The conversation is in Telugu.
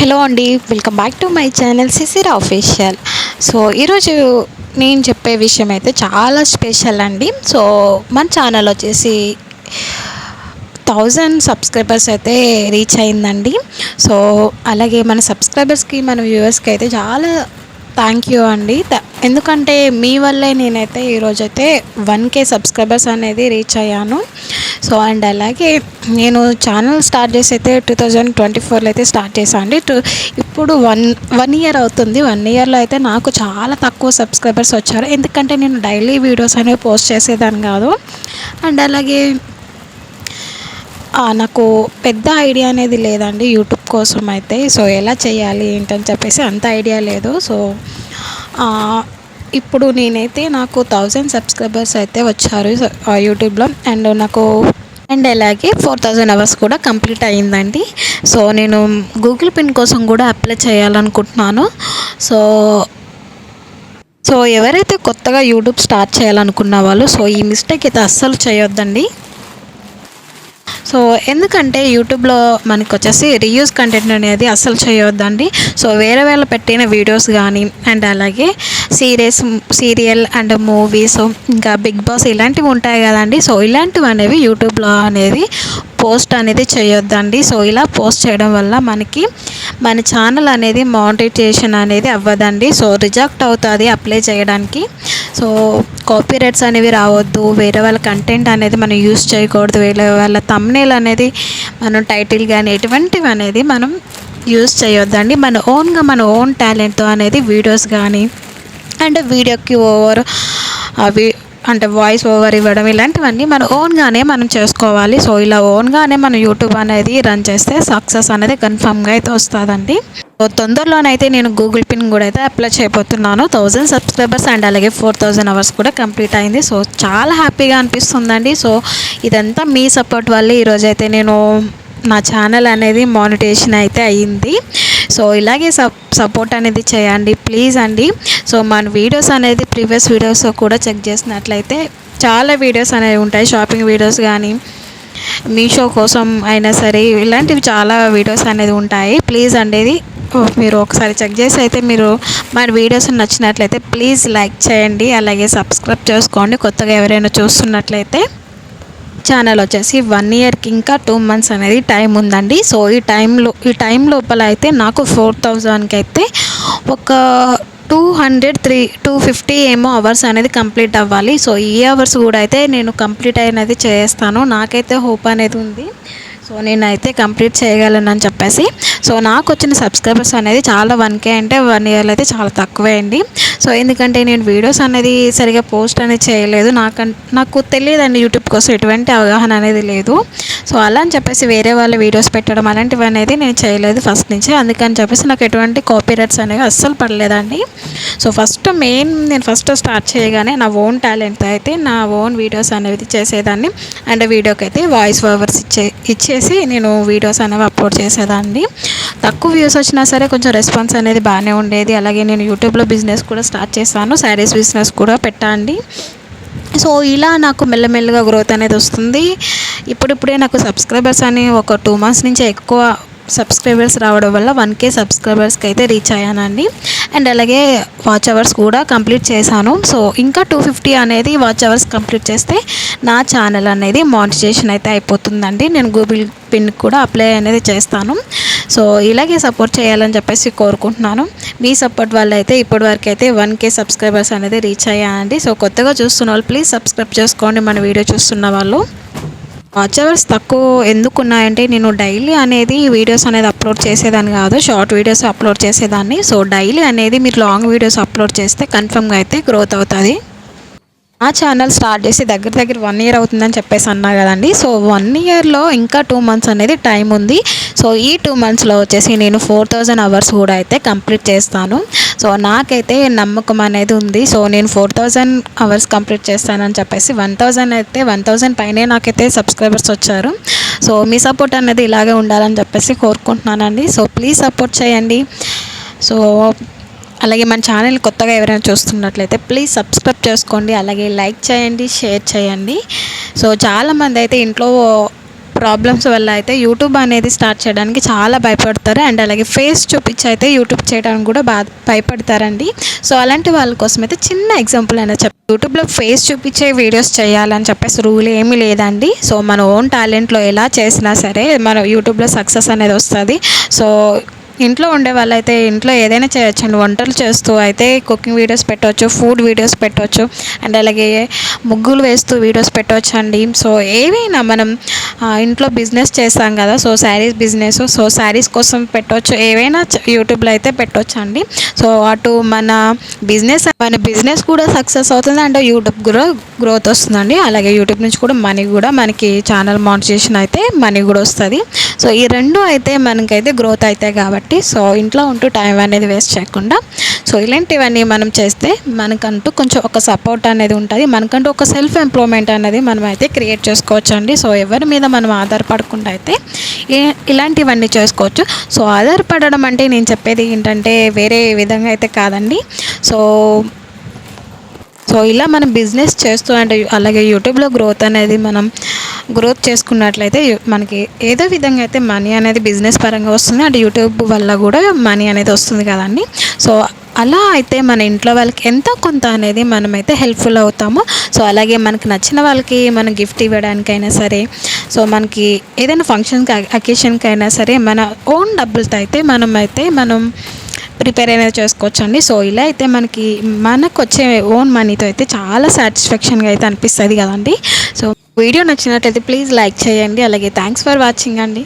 హలో అండి welcome back to my channel Sisira official so ఈరోజు నేను చెప్పే విషయం అయితే చాలా స్పెషల్ అండి. సో మన ఛానల్ వచ్చేసి థౌజండ్ సబ్స్క్రైబర్స్ అయితే రీచ్ అయిందండి. సో అలాగే మన సబ్స్క్రైబర్స్కి మన వ్యూవర్స్కి అయితే చాలా థ్యాంక్ యూ అండి. ఎందుకంటే మీ వల్లే నేనైతే ఈరోజైతే వన్ కే సబ్స్క్రైబర్స్ అనేది రీచ్ అయ్యాను. సో అండ్ అలాగే నేను ఛానల్ స్టార్ట్ చేసి అయితే టూ థౌజండ్ ట్వంటీ ఫోర్లో అయితే స్టార్ట్ చేశాను అండి. టూ ఇప్పుడు వన్ వన్ ఇయర్ అవుతుంది. వన్ ఇయర్లో అయితే నాకు చాలా తక్కువ సబ్స్క్రైబర్స్ వచ్చారు. ఎందుకంటే నేను డైలీ వీడియోస్ అనేవి పోస్ట్ చేసేదాన్ని కాదు. అండ్ అలాగే నాకు పెద్ద ఐడియా అనేది లేదండి యూట్యూబ్ కోసం అయితే. సో ఎలా చేయాలి ఏంటని చెప్పేసి అంత ఐడియా లేదు. సో ఇప్పుడు నేనైతే నాకు థౌజండ్ సబ్స్క్రైబర్స్ అయితే వచ్చారు ఆ, యూట్యూబ్లో. అండ్ నాకు అండ్ అలాగే ఫోర్ థౌజండ్ అవర్స్ కూడా కంప్లీట్ అయ్యిందండి. సో నేను గూగుల్ పిన్ కోసం కూడా అప్లై చేయాలనుకుంటున్నాను. సో సో ఎవరైతే కొత్తగా యూట్యూబ్ స్టార్ట్ చేయాలనుకున్న వాళ్ళు సో ఈ మిస్టేక్ అయితే అస్సలు చేయొద్దండి. సో ఎందుకంటే యూట్యూబ్లో మనకు వచ్చేసి రీయూజ్ కంటెంట్ అనేది అస్సలు చేయొద్దండి. సో వేరే వేళ పెట్టిన వీడియోస్ కానీ అండ్ అలాగే సీరియస్ సీరియల్ అండ్ మూవీస్ ఇంకా బిగ్ బాస్ ఇలాంటివి ఉంటాయి కదండి. సో ఇలాంటివి అనేవి యూట్యూబ్లో అనేది పోస్ట్ అనేది చేయొద్దండి. సో ఇలా పోస్ట్ చేయడం వల్ల మనకి మన ఛానల్ అనేది మానిటైజేషన్ అనేది అవ్వదండి. సో రిజెక్ట్ అవుతుంది అప్లై చేయడానికి. సో కాపీరైట్స్ అనేవి రావద్దు వేరే వాళ్ళ కంటెంట్ అనేది మనం యూస్ చేయకూడదు వేరే వాళ్ళ తమ్నేల్ అనేది మనం టైటిల్ కానీ ఎటువంటివి అనేది మనం యూస్ చేయొద్దండి. మన ఓన్గా మన ఓన్ టాలెంట్తో అనేది వీడియోస్ కానీ అండ్ వీడియోకి ఓవర్ అవి అంటే వాయిస్ ఓవర్ ఇవ్వడం ఇలాంటివన్నీ మన ఓన్గానే మనం చేసుకోవాలి. సో ఇలా ఓన్గానే మనం యూట్యూబ్ అనేది రన్ చేస్తే సక్సెస్ అనేది కన్ఫామ్గా అయితే వస్తుందండి. సో తొందరలోనైతే నేను గూగుల్ పిన్ కూడా అయితే అప్లై చేయబోతున్నాను. థౌజండ్ సబ్స్క్రైబర్స్ అండ్ అలాగే ఫోర్ థౌజండ్ అవర్స్ కూడా కంప్లీట్ అయింది. సో చాలా హ్యాపీగా అనిపిస్తుందండి. సో ఇదంతా మీ సపోర్ట్ వల్ల ఈరోజైతే నేను నా ఛానల్ అనేది మానిటేషన్ అయితే అయ్యింది సో ఇలాగే సప్ సపోర్ట్ అనేది చేయండి ప్లీజ్ అండి. సో మన వీడియోస్ అనేది ప్రీవియస్ వీడియోస్ కూడా చెక్ చేసినట్లయితే చాలా వీడియోస్ అనేవి ఉంటాయి షాపింగ్ వీడియోస్ కానీ మీషో కోసం అయినా సరే ఇలాంటివి చాలా వీడియోస్ అనేది ఉంటాయి. ప్లీజ్ అనేది మీరు ఒకసారి చెక్ చేసి అయితే మీరు మన వీడియోస్ నచ్చినట్లయితే ప్లీజ్ లైక్ చేయండి అలాగే సబ్స్క్రైబ్ చేసుకోండి. కొత్తగా ఎవరైనా చూస్తున్నట్లయితే ఛానల్ వచ్చేసి వన్ ఇయర్కి ఇంకా టూ మంత్స్ అనేది టైం ఉందండి. సో ఈ టైంలో ఈ టైం లోపల అయితే నాకు ఫోర్ థౌజండ్కి అయితే ఒక two hundred three two fifty ఏమో అవర్స్ అనేది కంప్లీట్ అవ్వాలి. సో ఈ అవర్స్ కూడా అయితే నేను కంప్లీట్ అయినది చేస్తాను. నాకైతే హోప్ అనేది ఉంది. సో నేనైతే కంప్లీట్ చేయగలను చెప్పేసి. సో నాకు వచ్చిన సబ్స్క్రైబర్స్ అనేది చాలా వన్ కే అంటే వన్ ఇయర్లో అయితే చాలా తక్కువే అండి. సో ఎందుకంటే నేను వీడియోస్ అనేది సరిగా పోస్ట్ అనేది చేయలేదు. నాకు నాకు తెలియదండి యూట్యూబ్ కోసం ఎటువంటి అవగాహన అనేది లేదు. సో అలా అని చెప్పేసి వేరే వాళ్ళ వీడియోస్ పెట్టడం అలాంటివి అనేది నేను చేయలేదు ఫస్ట్ నుంచి. అందుకని చెప్పేసి నాకు ఎటువంటి కాపీరైట్స్ అనేవి అస్సలు పడలేదండి. సో ఫస్ట్ మెయిన్ నేను ఫస్ట్ స్టార్ట్ చేయగానే నా ఓన్ టాలెంట్తో అయితే నా ఓన్ వీడియోస్ అనేవి చేసేదాన్ని. అండ్ వీడియోకి అయితే వాయిస్ ఓవర్స్ ఇచ్చే ఇచ్చేసి నేను వీడియోస్ అనేవి అప్లోడ్ చేసేదాన్ని. తక్కువ వ్యూస్ వచ్చినా సరే కొంచెం రెస్పాన్స్ అనేది బాగానే ఉండేది. అలాగే నేను యూట్యూబ్లో బిజినెస్ కూడా స్టార్ట్ చేశాను. శారీస్ బిజినెస్ కూడా పెట్టండి. సో ఇలా నాకు మెల్లమెల్లగా గ్రోత్ అనేది వస్తుంది. ఇప్పుడిప్పుడే నాకు సబ్స్క్రైబర్స్ అని ఒక టూ మంత్స్ నుంచి ఎక్కువ సబ్స్క్రైబర్స్ రావడం వల్ల వన్ కే సబ్స్క్రైబర్స్కి అయితే రీచ్ అయ్యానండి. అండ్ అలాగే వాచ్ అవర్స్ కూడా కంప్లీట్ చేశాను. సో ఇంకా టూ ఫిఫ్టీ అనేది వాచ్ అవర్స్ కంప్లీట్ చేస్తే నా ఛానల్ అనేది మానిటైజేషన్ అయితే అయిపోతుందండి. నేను గూగుల్ పిన్ కూడా అప్లై అనేది చేస్తాను. సో ఇలాగే సపోర్ట్ చేయాలని చెప్పేసి కోరుకుంటున్నాను. మీ సపోర్ట్ వల్ల అయితే ఇప్పటి వరకు అయితే వన్ కే సబ్స్క్రైబర్స్ అనేది రీచ్ అయ్యాయండి. సో కొత్తగా చూస్తున్న వాళ్ళు ప్లీజ్ సబ్స్క్రైబ్ చేసుకోండి మన వీడియో చూస్తున్న వాళ్ళు. వాచ్ అవర్స్ తక్కువ ఎందుకు ఉన్నాయంటే నేను డైలీ అనేది వీడియోస్ అనేది అప్లోడ్ చేసేదాన్ని కాదు షార్ట్ వీడియోస్ అప్లోడ్ చేసేదాన్ని. సో డైలీ అనేది మీరు లాంగ్ వీడియోస్ అప్లోడ్ చేస్తే కన్ఫర్మ్గా అయితే గ్రోత్ అవుతుంది. ఆ ఛానల్ స్టార్ట్ చేసి దగ్గర దగ్గర వన్ ఇయర్ అవుతుందని చెప్పేసి అన్నా కదండి. సో వన్ ఇయర్లో ఇంకా టూ మంత్స్ అనేది టైం ఉంది. సో ఈ టూ మంత్స్లో వచ్చేసి నేను ఫోర్ థౌజండ్ అవర్స్ కూడా అయితే కంప్లీట్ చేస్తాను. సో నాకైతే నమ్మకం అనేది ఉంది. సో నేను ఫోర్ థౌజండ్ అవర్స్ కంప్లీట్ చేస్తానని చెప్పేసి వన్ థౌజండ్ అయితే వన్ థౌజండ్ పైనే నాకైతే సబ్స్క్రైబర్స్ వచ్చారు. సో మీ సపోర్ట్ అనేది ఇలాగే ఉండాలని చెప్పేసి కోరుకుంటున్నానండి. సో ప్లీజ్ సపోర్ట్ చేయండి. సో అలాగే మన ఛానల్ కొత్తగా ఎవరైనా చూస్తున్నట్లయితే ప్లీజ్ సబ్స్క్రైబ్ చేసుకోండి అలాగే లైక్ చేయండి షేర్ చేయండి. సో చాలామంది అయితే ఇంట్లో ప్రాబ్లమ్స్ వల్ల అయితే యూట్యూబ్ అనేది స్టార్ట్ చేయడానికి చాలా భయపడతారు అండ్ అలాగే ఫేస్ చూపించి అయితే యూట్యూబ్ చేయడానికి కూడా బా భయపడతారండి. సో అలాంటి వాళ్ళ కోసం అయితే చిన్న ఎగ్జాంపుల్ అయినా చెప్ యూట్యూబ్లో ఫేస్ చూపించే వీడియోస్ చేయాలని చెప్పేసి రూల్ ఏమీ లేదండి. సో మన ఓన్ టాలెంట్లో ఎలా చేసినా సరే మన యూట్యూబ్లో సక్సెస్ అనేది వస్తుంది. సో ఇంట్లో ఉండే వాళ్ళైతే ఇంట్లో ఏదైనా చేయొచ్చండి. వంటలు చేస్తూ అయితే కుకింగ్ వీడియోస్ పెట్టవచ్చు ఫుడ్ వీడియోస్ పెట్టవచ్చు అండ్ అలాగే ముగ్గులు వేస్తూ వీడియోస్ పెట్టవచ్చు అండి సో ఏవైనా మనం ఇంట్లో బిజినెస్ చేస్తాం కదా so saris business so saris కోసం పెట్టవచ్చు ఏవైనా యూట్యూబ్లో అయితే పెట్టవచ్చు అండి సో అటు మన బిజినెస్ మన బిజినెస్ కూడా సక్సెస్ అవుతుంది అండ్ యూట్యూబ్ కూడా గ్రోత్ వస్తుందండి. అలాగే యూట్యూబ్ నుంచి కూడా మనీ కూడా మనకి ఛానల్ మానిటైజేషన్ అయితే మనీ కూడా వస్తుంది. సో ఈ రెండు అయితే మనకైతే గ్రోత్ అవుతాయి కాబట్టి సో ఇంట్లో ఉంటూ టైం అనేది వేస్ట్ చేయకుండా సో ఇలాంటివన్నీ మనం చేస్తే మనకంటూ కొంచెం ఒక సపోర్ట్ అనేది ఉంటుంది. మనకంటూ ఒక సెల్ఫ్ ఎంప్లాయ్మెంట్ అనేది మనం అయితే క్రియేట్ చేసుకోవచ్చు అండి సో ఎవరి మీద మనం ఆధారపడకుండా అయితే ఇలాంటివన్నీ చేసుకోవచ్చు. సో ఆధారపడడం అంటే నేను చెప్పేది ఏంటంటే వేరే విధంగా అయితే కాదండి. సో సో ఇలా మనం బిజినెస్ చేస్తూ అంటే అలాగే యూట్యూబ్లో గ్రోత్ అనేది మనం గ్రోత్ చేసుకున్నట్లయితే మనకి ఏదో విధంగా అయితే మనీ అనేది బిజినెస్ పరంగా వస్తుంది. అంటే యూట్యూబ్ వల్ల కూడా మనీ అనేది వస్తుంది కదండి. సో అలా అయితే మన ఇంట్లో వాళ్ళకి ఎంతో కొంత అనేది మనమైతే హెల్ప్ఫుల్ అవుతాము. సో అలాగే మనకు నచ్చిన వాళ్ళకి మనం గిఫ్ట్ ఇవ్వడానికైనా సరే సో మనకి ఏదైనా ఫంక్షన్కి అకేషన్కి అయినా సరే మన ఓన్ డబ్బులతో అయితే మనం అయితే మనం ప్రిపేర్ అనేది చేసుకోవచ్చు అండి సో ఇలా అయితే మనకి మనకు వచ్చే ఓన్ మనీతో అయితే చాలా సాటిస్ఫాక్షన్గా అయితే అనిపిస్తుంది కదండి. సో వీడియో నచ్చినట్లయితే ప్లీజ్ లైక్ చేయండి అలాగే థ్యాంక్స్ ఫర్ వాచింగ్ అండి.